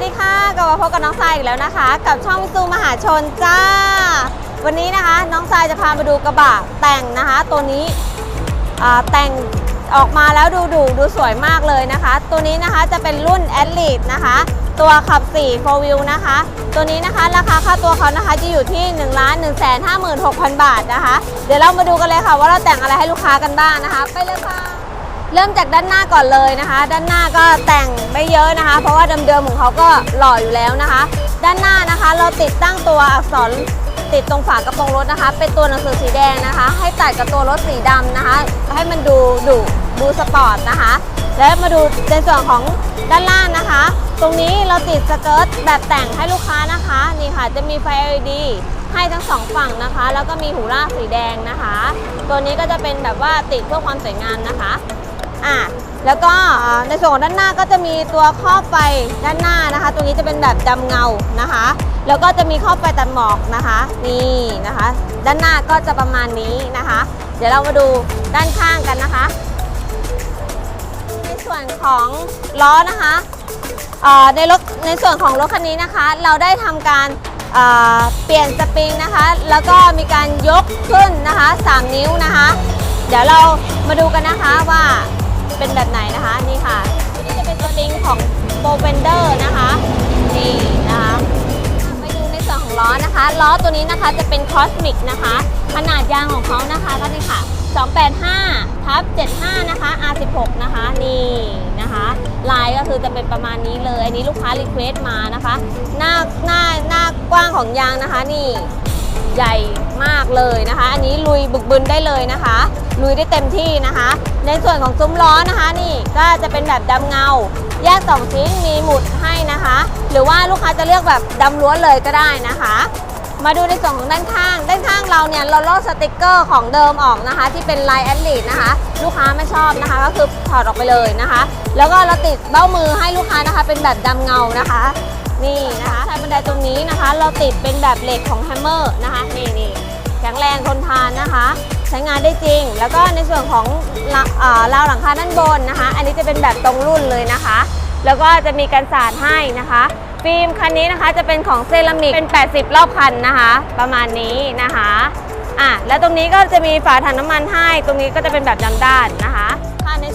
สวัสดีค่ะกลับมาพบกับน้องทรายอีกแล้วนะคะ กับช่องซูมหาชนจ้า วันนี้นะคะ น้องทรายจะพามาดูกระบะแต่งนะคะ ตัวนี้แต่งออกมาแล้วดูดูดูสวยมากเลยนะคะ ตัวนี้นะคะจะเป็นรุ่น a d l e t นะคะ ตัวขับ4 4 wheel นะคะ ตัวนี้นะคะราคาค่าตัวเขานะคะจะอยู่ที่ 1 1 5 6 0 0 0 บาทนะคะ เดี๋ยวเรามาดูกันเลยค่ะ ว่าเราแต่งอะไรให้ลูกค้ากันบ้างนะคะ ไปเลยค่ะ เริ่มจากด้านหน้าก่อนเลยนะคะ ด้านหน้าก็แต่งไม่เยอะนะคะ เพราะว่าเดิมๆของเขาก็หล่ออยู่แล้วนะคะ ด้านหน้านะคะเราติดตั้งตัวอักษรติดตรงฝากระโปรงรถนะคะ เป็นตัวหนังสือสีแดงนะคะ ให้ตัดกับตัวรถสีดำนะคะ ให้มันดูดุดูสปอร์ตนะคะ แล้วมาดูในส่วนของด้านล่างนะคะ ตรงนี้เราติดสเกิร์ตแบบแต่งให้ลูกค้านะคะนี่ค่ะจะมีไฟ LED ให้ทั้งสองฝั่งนะคะ แล้วก็มีหูลากสีแดงนะคะ ตัวนี้ก็จะเป็นแบบว่าติดเพื่อความสวยงามนะคะ อะแล้วก็ในส่วนของด้านหน้าก็จะมีตัวครอบไฟด้านหน้านะคะตรงนี้จะเป็นแบบดำเงานะคะ แล้วก็จะมีครอบไฟตัดหมอกนะคะ นี่นะคะ ด้านหน้าก็จะประมาณนี้นะคะ เดี๋ยวเรามาดูด้านข้างกันนะคะ ในส่วนของล้อนะคะในรถในส่วนของรถคันนี้นะคะ เราได้ทำการเปลี่ยนสปริงนะคะ แล้วก็มีการยกขึ้นนะคะ 3 นิ้วนะคะ เดี๋ยวเรามาดูกันนะคะว่า เป็นแบบไหนนะคะนี่ค่ะตัวนี้จะเป็นสปริงของโบเบนเดอร์นะคะนี่นะคะไปดูในส่วนของล้อนะคะล้อตัวนี้นะคะจะเป็นคอสมิกนะคะขนาดยางของเขานะคะก็นี่ค่ะ285ทับ75 นะคะ R16 นะคะ นี่นะคะลายก็คือจะเป็นประมาณนี้เลย อันนี้ลูกค้ารีเควสต์มานะคะ หน้าหน้าหน้ากว้างของยางนะคะ นี่ ใหญ่ เลยนะคะ อันนี้ลุยบึกบึนได้เลยนะคะ ลุยได้เต็มที่นะคะ ในส่วนของซุ้มล้อนะคะนี่ก็จะเป็นแบบดำเงา แยกสองชิ้นมีหมุดให้นะคะ หรือว่าลูกค้าจะเลือกแบบดำล้วนเลยก็ได้นะคะ มาดูในส่วนของด้านข้าง ด้านข้างเราเนี่ยเราลอกสติกเกอร์ของเดิมออกนะคะ ที่เป็นลายแอดลีดนะคะ ลูกค้าไม่ชอบนะคะ ก็คือถอดออกไปเลยนะคะ แล้วก็เราติดเบ้ามือให้ลูกค้านะคะ เป็นแบบดำเงานะคะนี่นะคะใช้บันไดตรงนี้นะคะ เราติดเป็นแบบเหล็กของแฮมเมอร์นะคะ นี่นี่ แข็งแรงทนทานนะคะ ใช้งานได้จริง แล้วก็ในส่วนของลาราวหลังคาด้านบนนะคะ อันนี้จะเป็นแบบตรงรุ่นเลยนะคะ แล้วก็จะมีกันสาดให้นะคะ ฟิล์มคันนี้นะคะจะเป็นของเซรามิกเป็น 80 รอบคันนะคะ ประมาณนี้นะคะอะแล้วตรงนี้ก็จะมีฝาถังน้ำมันให้ ตรงนี้ก็จะเป็นแบบดำด้านนะคะ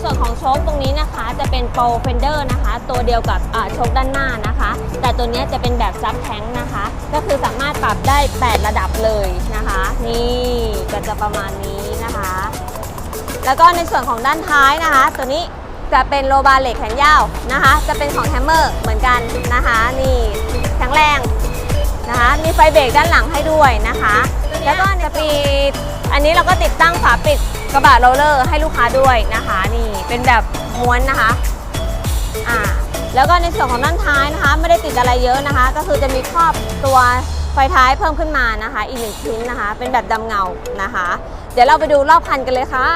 ส่วนของโชคตรงนี้นะคะจะเป็นโปรเฟนเดอร์นะคะ ตัวเดียวกับโชคด้านหน้านะคะ แต่ตัวนี้จะเป็นแบบซับแท้งนะคะ ก็คือสามารถปรับได้ 8 ระดับเลยนะคะ นี่ก็จะประมาณนี้นะคะ แล้วก็ในส่วนของด้านท้ายนะคะ ตัวนี้จะเป็นโลบาเหล็กแขนยาวนะคะ จะเป็นของแฮมเมอร์เหมือนกันนะคะ นี่แข็งแรงนะคะ มีไฟเบรกด้านหลังให้ด้วยนะคะ แล้วก็จะมีอันนี้เราก็ติดตั้งฝาปิดกระบะโรลเลอร์ให้ลูกค้าด้วยนะคะ นี่เป็นแบบม้วนนะคะอ่าแล้วก็ในส่วนของด้านท้ายนะคะ ไม่ได้ติดอะไรเยอะนะคะ ก็คือจะมีครอบตัวไฟท้ายเพิ่มขึ้นมานะคะ อีกหนึ่งชิ้นนะคะ เป็นแบบดำเงานะคะ เดี๋ยวเราไปดูรอบคันกันเลยค่ะ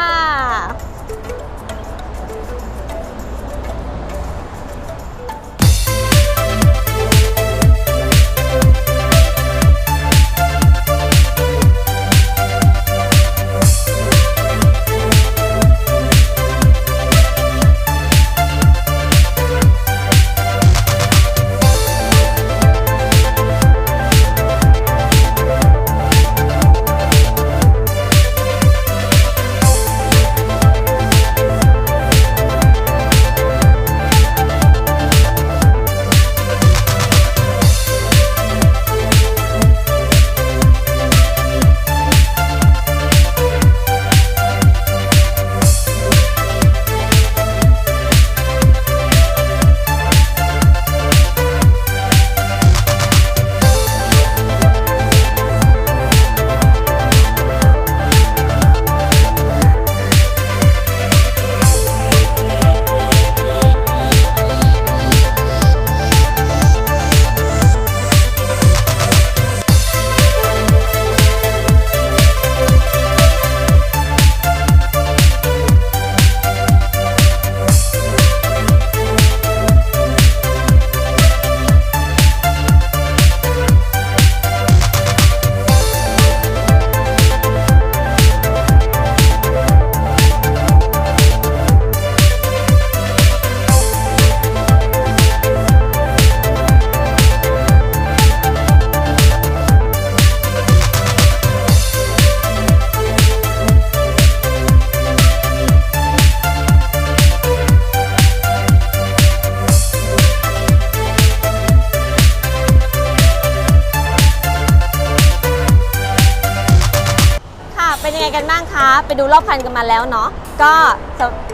กันบ้างคะ ไปดูรอบคันกันมาแล้วเนาะ ก็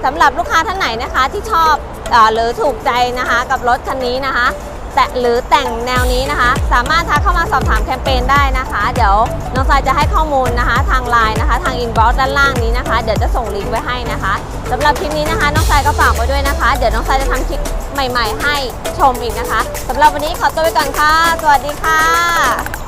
สำหรับลูกค้าท่านไหนนะคะที่ชอบอหรือถูกใจนะคะกับรถคันนี้นะคะ แต่หรือแต่งแนวนี้นะคะ สามารถทักเข้ามาสอบถามแคมเปญได้นะคะ เดี๋ยวน้องทรายจะให้ข้อมูลนะคะ ทางไลน์นะคะ ทางอินบ็อกซ์ด้านล่างนี้นะคะ เดี๋ยวจะส่งลิงก์ไว้ให้นะคะสำหรับคลิปนี้นะคะ น้องทรายก็ฝากไว้ด้วยนะคะ เดี๋ยวน้องทรายจะทำคลิปใหม่ ๆ ให้ชมอีกนะคะสำหรับวันนี้ขอตัวไปก่อนค่ะ สวัสดีค่ะ